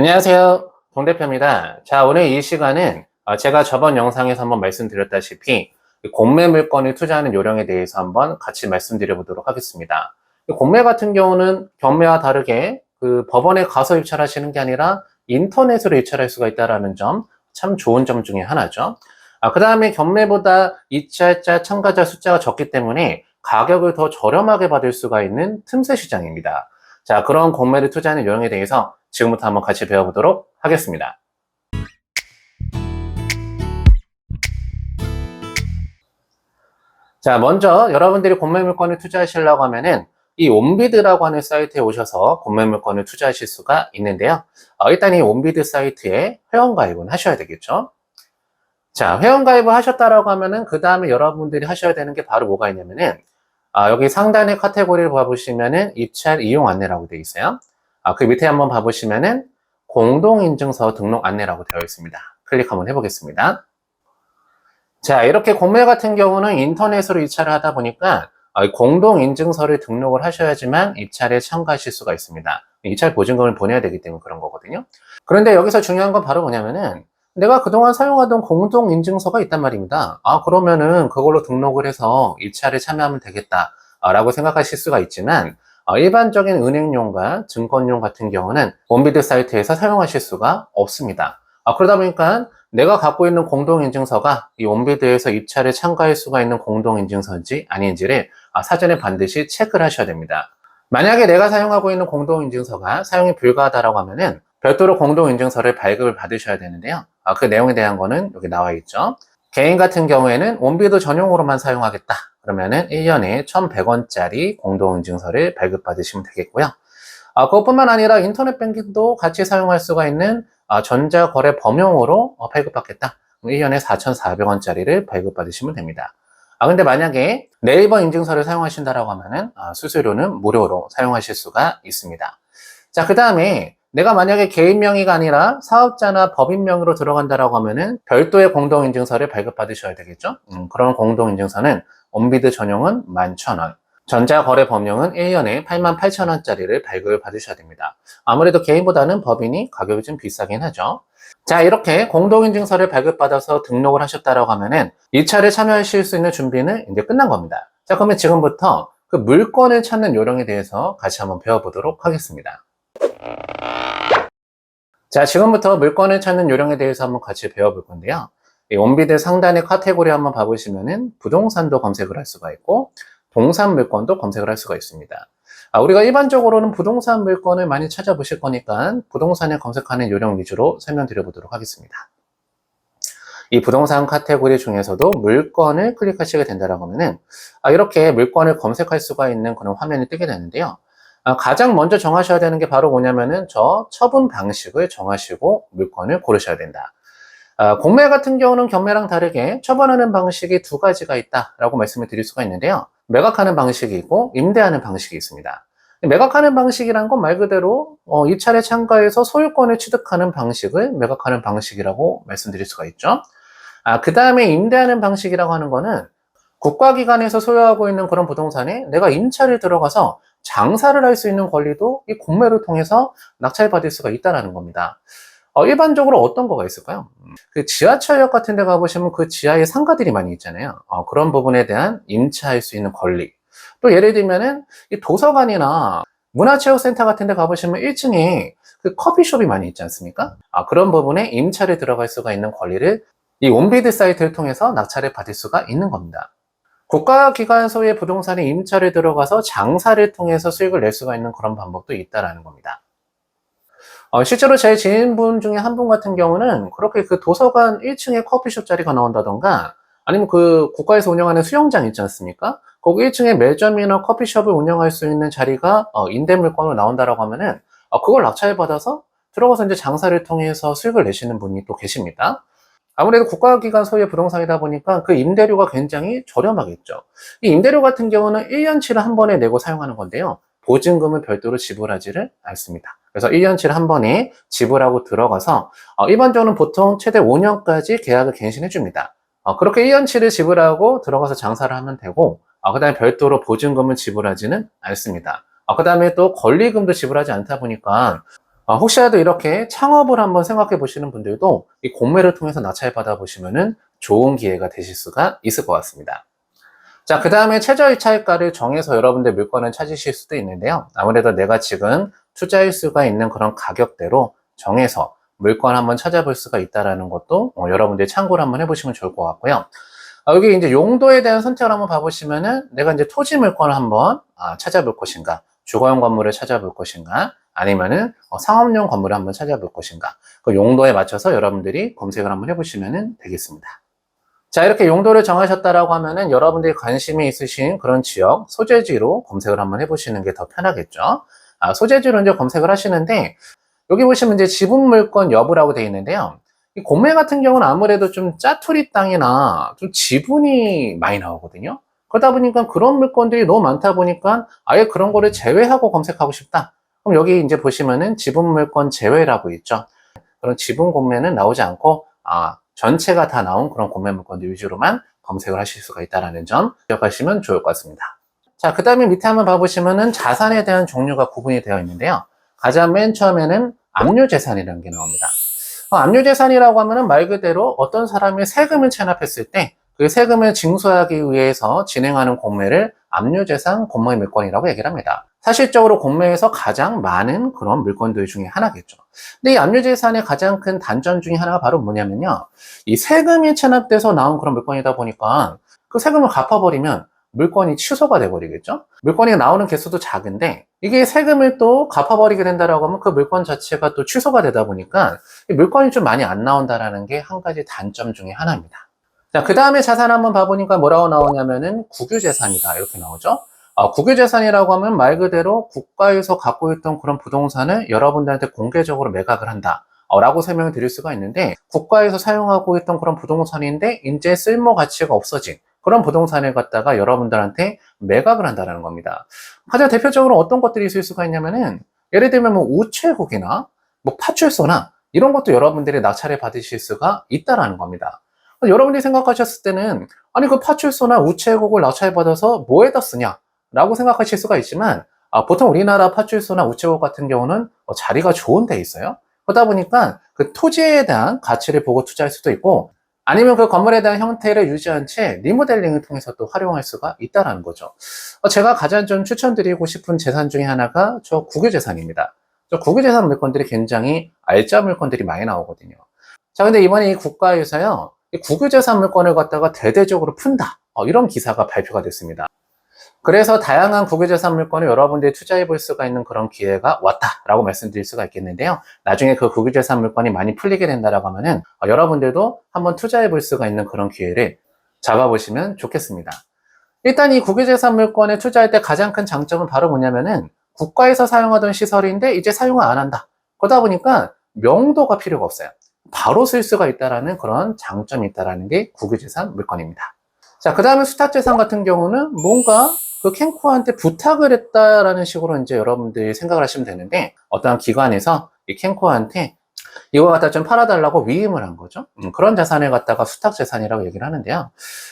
안녕하세요. 동대표입니다. 자, 오늘 이 시간은 어, 제가 저번 영상에서 한번 말씀드렸다시피 이 공매 물건을 투자하는 요령에 대해서 한번 같이 말씀드려 보도록 하겠습니다. 이 공매 같은 경우는 경매와 다르게 그 법원에 가서 입찰하시는 게 아니라 인터넷으로 입찰할 수가 있다는 점 참 좋은 점 중에 하나죠. 아, 그 다음에 경매보다 입찰자 참가자 숫자가 적기 때문에 가격을 더 저렴하게 받을 수가 있는 틈새 시장입니다. 자, 그런 공매를 투자하는 요령에 대해서 지금부터 한번 같이 배워보도록 하겠습니다. 자, 먼저 여러분들이 공매 물건을 투자하시려고 하면은 이 온비드라고 하는 사이트에 오셔서 공매 물건을 투자하실 수가 있는데요. 어, 일단 이 온비드 사이트에 회원 가입은 하셔야 되겠죠. 자, 회원 가입을 하셨다라고 하면은 그 다음에 여러분들이 하셔야 되는 게 바로 뭐가 있냐면은 아, 여기 상단의 카테고리를 봐보시면은 입찰 이용 안내라고 되어 있어요. 아, 그 밑에 한번 봐보시면은 공동인증서 등록 안내라고 되어 있습니다. 클릭 한번 해보겠습니다. 자, 이렇게 공매 같은 경우는 인터넷으로 입찰을 하다 보니까 아, 공동인증서를 등록을 하셔야지만 입찰에 참가하실 수가 있습니다. 입찰 보증금을 보내야 되기 때문에 그런 거거든요. 그런데 여기서 중요한 건 바로 뭐냐면은 내가 그동안 사용하던 공동인증서가 있단 말입니다. 아, 그러면은 그걸로 등록을 해서 입찰에 참여하면 되겠다. 라고 생각하실 수가 있지만 어, 일반적인 은행용과 증권용 같은 경우는 원비드 사이트에서 사용하실 수가 없습니다. 아, 그러다 보니까 내가 갖고 있는 공동인증서가 이 원비드에서 입찰에 참가할 수가 있는 공동인증서인지 아닌지를 아, 사전에 반드시 체크를 하셔야 됩니다. 만약에 내가 사용하고 있는 공동인증서가 사용이 불가하다라고 하면은 별도로 공동인증서를 발급을 받으셔야 되는데요. 아, 그 내용에 대한 거는 여기 나와 있죠. 개인 같은 경우에는 원비드 전용으로만 사용하겠다. 그러면은 1년에 1,100원짜리 공동인증서를 발급받으시면 되겠고요. 아, 그것뿐만 아니라 인터넷 뱅킹도 같이 사용할 수가 있는 아, 전자거래 범용으로 어, 발급받겠다. 1년에 4,400원짜리를 발급받으시면 됩니다. 아, 근데 만약에 네이버 인증서를 사용하신다라고 하면은 아, 수수료는 무료로 사용하실 수가 있습니다. 자, 그 다음에 내가 만약에 개인 명의가 아니라 사업자나 법인 명의로 들어간다라고 하면은 별도의 공동인증서를 발급받으셔야 되겠죠? 음, 그런 공동인증서는 온비드 전용은 11,000원, 전자거래 범용은 1년에 88,000원짜리를 발급을 받으셔야 됩니다. 아무래도 개인보다는 법인이 가격이 좀 비싸긴 하죠. 자, 이렇게 공동인증서를 발급받아서 등록을 하셨다라고 하면은 2차를 참여하실 수 있는 준비는 이제 끝난 겁니다. 자, 그러면 지금부터 그 물건을 찾는 요령에 대해서 같이 한번 배워보도록 하겠습니다. 자, 지금부터 물건을 찾는 요령에 대해서 한번 같이 배워볼 건데요. 이 원비드 상단의 카테고리 한번 봐보시면은 부동산도 검색을 할 수가 있고 동산 물건도 검색을 할 수가 있습니다. 아, 우리가 일반적으로는 부동산 물건을 많이 찾아보실 거니까 부동산을 검색하는 요령 위주로 설명드려 보도록 하겠습니다. 이 부동산 카테고리 중에서도 물건을 클릭하시게 된다라고 하면은 아, 이렇게 물건을 검색할 수가 있는 그런 화면이 뜨게 되는데요. 아, 가장 먼저 정하셔야 되는 게 바로 뭐냐면은 저 처분 방식을 정하시고 물건을 고르셔야 된다. 아, 공매 같은 경우는 경매랑 다르게 처분하는 방식이 두 가지가 있다라고 말씀을 드릴 수가 있는데요. 매각하는 방식이 있고 임대하는 방식이 있습니다. 매각하는 방식이란 건 말 그대로 어, 입찰에 참가해서 소유권을 취득하는 방식을 매각하는 방식이라고 말씀드릴 수가 있죠. 아, 그 다음에 임대하는 방식이라고 하는 거는 국가기관에서 소유하고 있는 그런 부동산에 내가 임차를 들어가서 장사를 할 수 있는 권리도 이 공매를 통해서 낙찰받을 수가 있다는 겁니다. 어, 일반적으로 어떤 거가 있을까요? 그 지하철역 같은 데 가보시면 그 지하에 상가들이 많이 있잖아요. 어, 그런 부분에 대한 임차할 수 있는 권리. 또 예를 들면은 이 도서관이나 문화체육센터 같은 데 가보시면 1층에 그 커피숍이 많이 있지 않습니까? 아, 그런 부분에 임차를 들어갈 수가 있는 권리를 이 온비드 사이트를 통해서 낙찰을 받을 수가 있는 겁니다. 국가기관 소유의 부동산에 임차를 들어가서 장사를 통해서 수익을 낼 수가 있는 그런 방법도 있다라는 겁니다. 어, 실제로 제 지인분 중에 한 분 같은 경우는 그렇게 그 도서관 1층에 커피숍 자리가 나온다던가 아니면 그 국가에서 운영하는 수영장 있지 않습니까? 거기 1층에 매점이나 커피숍을 운영할 수 있는 자리가 어, 임대물건으로 나온다라고 하면은 어, 그걸 낙찰 받아서 들어가서 이제 장사를 통해서 수익을 내시는 분이 또 계십니다. 아무래도 국가기관 소유의 부동산이다 보니까 그 임대료가 굉장히 저렴하겠죠. 이 임대료 같은 경우는 1년치를 한 번에 내고 사용하는 건데요. 보증금을 별도로 지불하지를 않습니다. 그래서 1년치를 한 번에 지불하고 들어가서 어, 일반적으로는 보통 최대 5년까지 계약을 갱신해 줍니다. 어, 그렇게 1년치를 지불하고 들어가서 장사를 하면 되고 어, 그 다음에 별도로 보증금을 지불하지는 않습니다. 그 다음에 또 권리금도 지불하지 않다 보니까 어, 혹시라도 이렇게 창업을 한번 생각해 보시는 분들도 이 공매를 통해서 낙찰 받아 보시면은 좋은 기회가 되실 수가 있을 것 같습니다. 자, 그 다음에 최저 이차익가를 정해서 여러분들 물건을 찾으실 수도 있는데요. 아무래도 내가 지금 투자할 수가 있는 그런 가격대로 정해서 물건 한번 찾아볼 수가 있다라는 것도 어, 여러분들 참고를 한번 해보시면 좋을 것 같고요. 아, 여기 이제 용도에 대한 선택을 한번 봐보시면은 내가 이제 토지 물건을 한번 아, 찾아볼 것인가, 주거용 건물을 찾아볼 것인가, 아니면은 어, 상업용 건물을 한번 찾아볼 것인가, 그 용도에 맞춰서 여러분들이 검색을 한번 해보시면 되겠습니다. 자, 이렇게 용도를 정하셨다라고 하면은 여러분들이 관심이 있으신 그런 지역, 소재지로 검색을 한번 해보시는 게 더 편하겠죠. 아, 소재지로 이제 검색을 하시는데, 여기 보시면 이제 지분 물건 여부라고 되어 있는데요. 이 공매 같은 경우는 아무래도 좀 짜투리 땅이나 좀 지분이 많이 나오거든요. 그러다 보니까 그런 물건들이 너무 많다 보니까 아예 그런 거를 제외하고 검색하고 싶다. 그럼 여기 이제 보시면은 지분 물건 제외라고 있죠. 그런 지분 공매는 나오지 않고 아, 전체가 다 나온 그런 공매 물건들 위주로만 검색을 하실 수가 있다는 점 기억하시면 좋을 것 같습니다. 자, 그 다음에 밑에 한번 봐보시면은 자산에 대한 종류가 구분이 되어 있는데요. 가장 맨 처음에는 압류재산이라는 게 나옵니다. 어, 압류재산이라고 하면은 말 그대로 어떤 사람이 세금을 체납했을 때 그 세금을 징수하기 위해서 진행하는 공매를 압류재산 공매 물건이라고 얘기를 합니다. 사실적으로 공매에서 가장 많은 그런 물건들 중에 하나겠죠. 근데 이 압류재산의 가장 큰 단점 중에 하나가 바로 뭐냐면요. 이 세금이 체납돼서 나온 그런 물건이다 보니까 그 세금을 갚아버리면 물건이 취소가 돼버리겠죠? 물건이 나오는 개수도 작은데 이게 세금을 또 갚아버리게 된다라고 하면 그 물건 자체가 또 취소가 되다 보니까 이 물건이 좀 많이 안 나온다라는 게 한 가지 단점 중에 하나입니다. 자, 그 다음에 자산 한번 봐보니까 뭐라고 나오냐면은 국유재산이다. 이렇게 나오죠? 어, 국유재산이라고 하면 말 그대로 국가에서 갖고 있던 그런 부동산을 여러분들한테 공개적으로 매각을 한다. 어, 라고 설명을 드릴 수가 있는데, 국가에서 사용하고 있던 그런 부동산인데, 이제 쓸모 가치가 없어진 그런 부동산을 갖다가 여러분들한테 매각을 한다는 겁니다. 가장 대표적으로 어떤 것들이 있을 수가 있냐면은, 예를 들면 뭐 우체국이나, 뭐 파출소나, 이런 것도 여러분들이 낙찰을 받으실 수가 있다라는 겁니다. 여러분들이 생각하셨을 때는 아니 그 파출소나 우체국을 낙찰받아서 뭐에다 쓰냐? 라고 생각하실 수가 있지만 아, 보통 우리나라 파출소나 우체국 같은 경우는 어, 자리가 좋은 데 있어요? 그러다 보니까 그 토지에 대한 가치를 보고 투자할 수도 있고 아니면 그 건물에 대한 형태를 유지한 채 리모델링을 통해서 또 활용할 수가 있다라는 거죠. 어, 제가 가장 좀 추천드리고 싶은 재산 중에 하나가 저 국유재산입니다. 저 국유재산 물건들이 굉장히 알짜 물건들이 많이 나오거든요. 자 근데 이번에 이 국가에서요 국유재산 물건을 갖다가 대대적으로 푼다. 어, 이런 기사가 발표가 됐습니다. 그래서 다양한 국유재산 물건을 여러분들이 투자해 볼 수가 있는 그런 기회가 왔다라고 말씀드릴 수가 있겠는데요. 나중에 그 국유재산 물건이 많이 풀리게 된다라고 하면은 어, 여러분들도 한번 투자해 볼 수가 있는 그런 기회를 잡아보시면 좋겠습니다. 일단 이 국유재산 물건에 투자할 때 가장 큰 장점은 바로 뭐냐면은 국가에서 사용하던 시설인데 이제 사용을 안 한다. 그러다 보니까 명도가 필요가 없어요. 바로 쓸 수가 있다라는 그런 장점이 있다라는 게 국유재산 물건입니다. 자, 그 다음에 수탁재산 같은 경우는 뭔가 그 캔코한테 부탁을 했다라는 식으로 이제 여러분들이 생각을 하시면 되는데 어떠한 기관에서 이 캔코한테 이거 갖다 좀 팔아달라고 위임을 한 거죠. 음, 그런 자산을 갖다가 수탁재산이라고 얘기를 하는데요.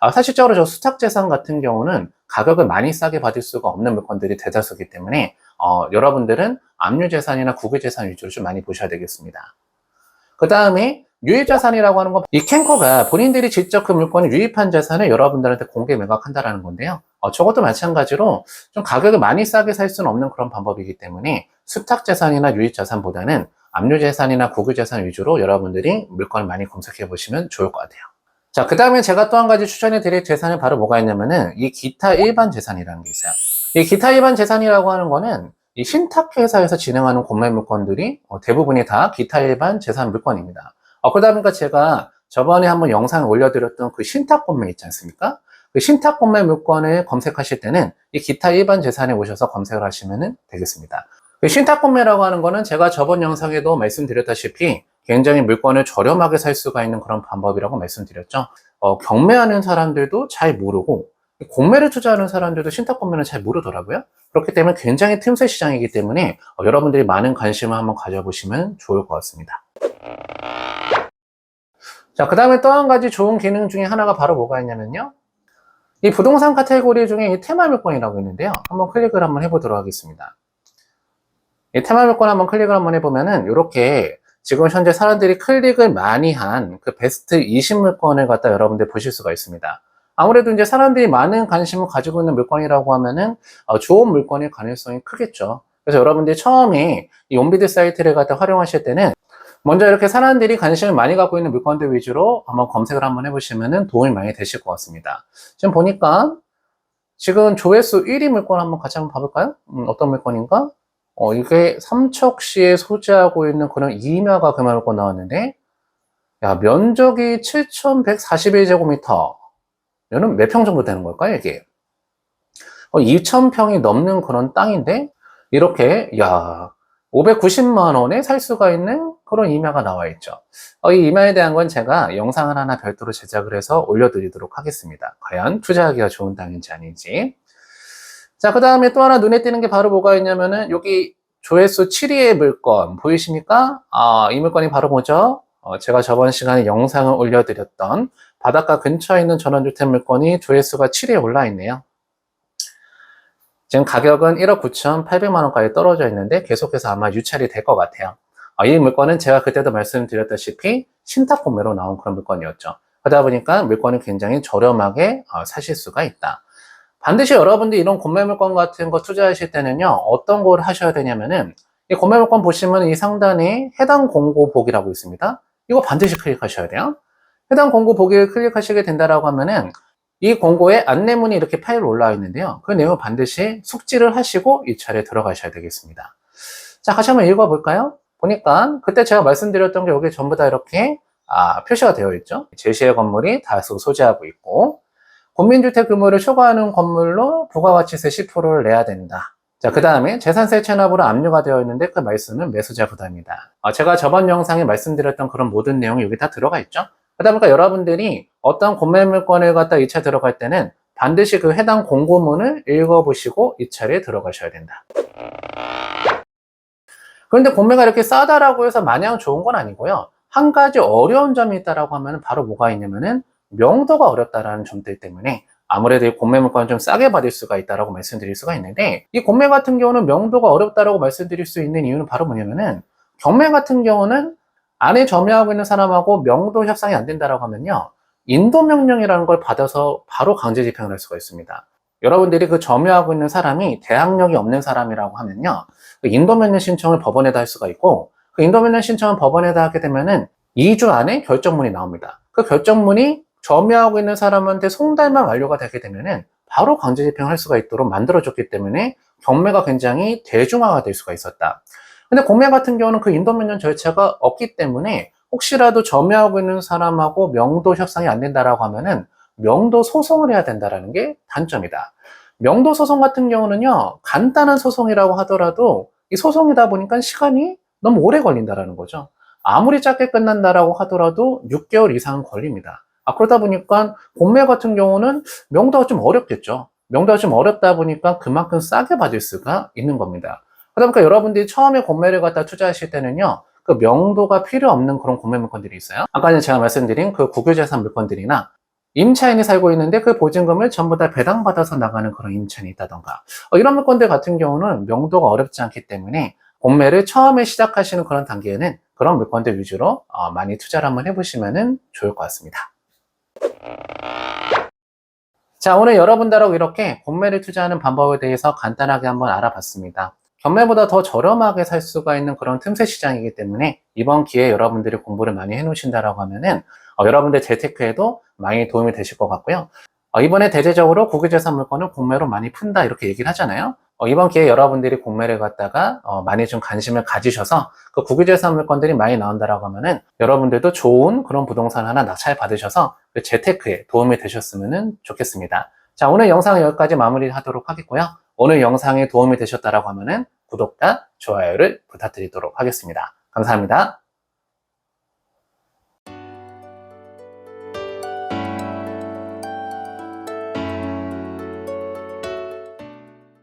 아, 사실적으로 저 수탁재산 같은 경우는 가격을 많이 싸게 받을 수가 없는 물건들이 대다수기 때문에 어, 여러분들은 압류재산이나 국유재산 위주로 좀 많이 보셔야 되겠습니다. 그 다음에 유입자산이라고 하는 건 이 캔커가 본인들이 직접 그 물건을 유입한 자산을 여러분들한테 공개 매각한다라는 건데요. 어, 저것도 마찬가지로 좀 가격을 많이 싸게 살 수는 없는 그런 방법이기 때문에 수탁 자산이나 유입 자산보다는 압류재산이나 국유재산 위주로 여러분들이 물건을 많이 검색해 보시면 좋을 것 같아요. 자, 그 다음에 제가 또 한 가지 추천해 드릴 재산이 바로 뭐가 있냐면은 이 기타 일반 재산이라는 게 있어요. 이 기타 일반 재산이라고 하는 거는 이 신탁회사에서 진행하는 공매 물건들이 어, 대부분이 다 기타 일반 재산 물건입니다. 어, 그러다 보니까 제가 저번에 한번 영상을 올려드렸던 그 신탁 공매 있지 않습니까? 그 신탁 공매 물건을 검색하실 때는 이 기타 일반 재산에 오셔서 검색을 하시면 되겠습니다. 그 신탁 공매라고 하는 거는 제가 저번 영상에도 말씀드렸다시피 굉장히 물건을 저렴하게 살 수가 있는 그런 방법이라고 말씀드렸죠. 어, 경매하는 사람들도 잘 모르고 공매를 투자하는 사람들도 신탁 공매는 잘 모르더라고요. 그렇기 때문에 굉장히 틈새 시장이기 때문에 어, 여러분들이 많은 관심을 한번 가져보시면 좋을 것 같습니다. 자, 그 다음에 또 한 가지 좋은 기능 중에 하나가 바로 뭐가 있냐면요. 이 부동산 카테고리 중에 이 테마 물건이라고 있는데요. 한번 클릭을 한번 해보도록 하겠습니다. 이 테마 물건 한번 클릭을 한번 해보면은 이렇게 지금 현재 사람들이 클릭을 많이 한 그 베스트 20 물건을 갖다 여러분들 보실 수가 있습니다. 아무래도 이제 사람들이 많은 관심을 가지고 있는 물건이라고 하면은 어, 좋은 물건일 가능성이 크겠죠. 그래서 여러분들이 처음에 이 온비드 사이트를 갖다 활용하실 때는 먼저 이렇게 사람들이 관심을 많이 갖고 있는 물건들 위주로 한번 검색을 한번 해보시면은 도움이 많이 되실 것 같습니다. 지금 보니까 지금 조회수 1위 물건 한번 같이 한번 봐볼까요? 음, 어떤 물건인가? 어, 이게 삼척시에 소지하고 있는 그런 이마가 그 물건 나왔는데, 야, 면적이 7,141제곱미터. 이는 몇평 정도 되는 걸까요, 이게? 어, 2,000평이 넘는 그런 땅인데, 이렇게, 야, 590만 원에 살 수가 있는 그런 이마가 나와 있죠. 어, 이 이마에 대한 건 제가 영상을 하나 별도로 제작을 해서 올려드리도록 하겠습니다. 과연 투자하기가 좋은 땅인지 아닌지. 자, 그 다음에 또 하나 눈에 띄는 게 바로 뭐가 있냐면은 여기 조회수 7위의 물건 보이십니까? 아, 이 물건이 바로 뭐죠? 어, 제가 저번 시간에 영상을 올려드렸던 바닷가 근처에 있는 전원주택 물건이 조회수가 7위에 올라 있네요. 지금 가격은 1억 9,800만 원까지 떨어져 있는데 계속해서 아마 유찰이 될 것 같아요. 어, 이 물건은 제가 그때도 말씀드렸다시피 신탁 구매로 나온 그런 물건이었죠. 그러다 보니까 물건이 굉장히 저렴하게 어, 사실 수가 있다. 반드시 여러분들이 이런 공매 물건 같은 거 투자하실 때는요, 어떤 걸 하셔야 되냐면은, 이 공매 물건 보시면 이 상단에 해당 공고 보기라고 있습니다. 이거 반드시 클릭하셔야 돼요. 해당 공고 보기를 클릭하시게 된다라고 하면은, 이 공고에 안내문이 이렇게 파일로 올라와 있는데요. 그 내용을 반드시 숙지를 하시고 이 차례 들어가셔야 되겠습니다. 자, 같이 한번 읽어볼까요? 보니까 그때 제가 말씀드렸던 게 여기 전부 다 이렇게 아, 표시가 되어 있죠. 제시의 건물이 다수 소지하고 있고 국민주택 규모를 초과하는 건물로 부가가치세 10%를 내야 된다. 자, 그 다음에 재산세 체납으로 압류가 되어 있는데 그 말씀은 매수자 부담이다. 아, 제가 저번 영상에 말씀드렸던 그런 모든 내용이 여기 다 들어가 있죠. 그러다 보니까 여러분들이 어떤 구매 물건을 갖다 2차 들어갈 때는 반드시 그 해당 공고문을 읽어보시고 2차례 들어가셔야 된다. 그런데 공매가 이렇게 싸다라고 해서 마냥 좋은 건 아니고요. 한 가지 어려운 점이 있다라고 하면 바로 뭐가 있냐면은 명도가 어렵다라는 점들 때문에 아무래도 이 공매 물건을 좀 싸게 받을 수가 있다라고 말씀드릴 수가 있는데 이 공매 같은 경우는 명도가 어렵다라고 말씀드릴 수 있는 이유는 바로 뭐냐면은 경매 같은 경우는 안에 점유하고 있는 사람하고 명도 협상이 안 된다라고 하면요. 인도 명령이라는 걸 받아서 바로 강제 집행을 할 수가 있습니다. 여러분들이 그 점유하고 있는 사람이 대학력이 없는 사람이라고 하면요. 그 인도 명령 신청을 법원에다 할 수가 있고 그 인도 명령 신청을 법원에다 하게 되면은 2주 안에 결정문이 나옵니다. 그 결정문이 점유하고 있는 사람한테 송달만 완료가 되게 되면은 바로 강제 집행할 수가 있도록 만들어졌기 때문에 경매가 굉장히 대중화가 될 수가 있었다. 근데 공매 같은 경우는 그 인도면전 절차가 없기 때문에 혹시라도 점유하고 있는 사람하고 명도 협상이 안 된다라고 하면은 명도 소송을 해야 된다라는 게 단점이다. 명도 소송 같은 경우는요, 간단한 소송이라고 하더라도 이 소송이다 보니까 시간이 너무 오래 걸린다라는 거죠. 아무리 짧게 끝난다라고 하더라도 6개월 이상은 걸립니다. 아, 그러다 보니까 공매 같은 경우는 명도가 좀 어렵겠죠. 명도가 좀 어렵다 보니까 그만큼 싸게 받을 수가 있는 겁니다. 그러다 보니까 여러분들이 처음에 공매를 갖다 투자하실 때는요, 그 명도가 필요 없는 그런 공매 물건들이 있어요. 아까 제가 말씀드린 그 국유재산 물건들이나 임차인이 살고 있는데 그 보증금을 전부 다 배당받아서 나가는 그런 임차인이 있다던가 어, 이런 물건들 같은 경우는 명도가 어렵지 않기 때문에 공매를 처음에 시작하시는 그런 단계에는 그런 물건들 위주로 어, 많이 투자를 한번 해보시면 좋을 것 같습니다. 자, 오늘 여러분들하고 이렇게 공매를 투자하는 방법에 대해서 간단하게 한번 알아봤습니다. 경매보다 더 저렴하게 살 수가 있는 그런 틈새 시장이기 때문에 이번 기회에 여러분들이 공부를 많이 해놓으신다라고 하면은 어, 여러분들 재테크에도 많이 도움이 되실 것 같고요. 어, 이번에 대대적으로 국유재산 물건을 공매로 많이 푼다 이렇게 얘기를 하잖아요. 어, 이번 기회에 여러분들이 공매를 갖다가 어, 많이 좀 관심을 가지셔서 그 국유재산 물건들이 많이 나온다라고 하면은 여러분들도 좋은 그런 부동산 하나 낙찰 받으셔서 그 재테크에 도움이 되셨으면 좋겠습니다. 자 오늘 영상은 여기까지 마무리하도록 하겠고요. 오늘 영상에 도움이 되셨다라고 하면은 구독과 좋아요를 부탁드리도록 하겠습니다. 감사합니다.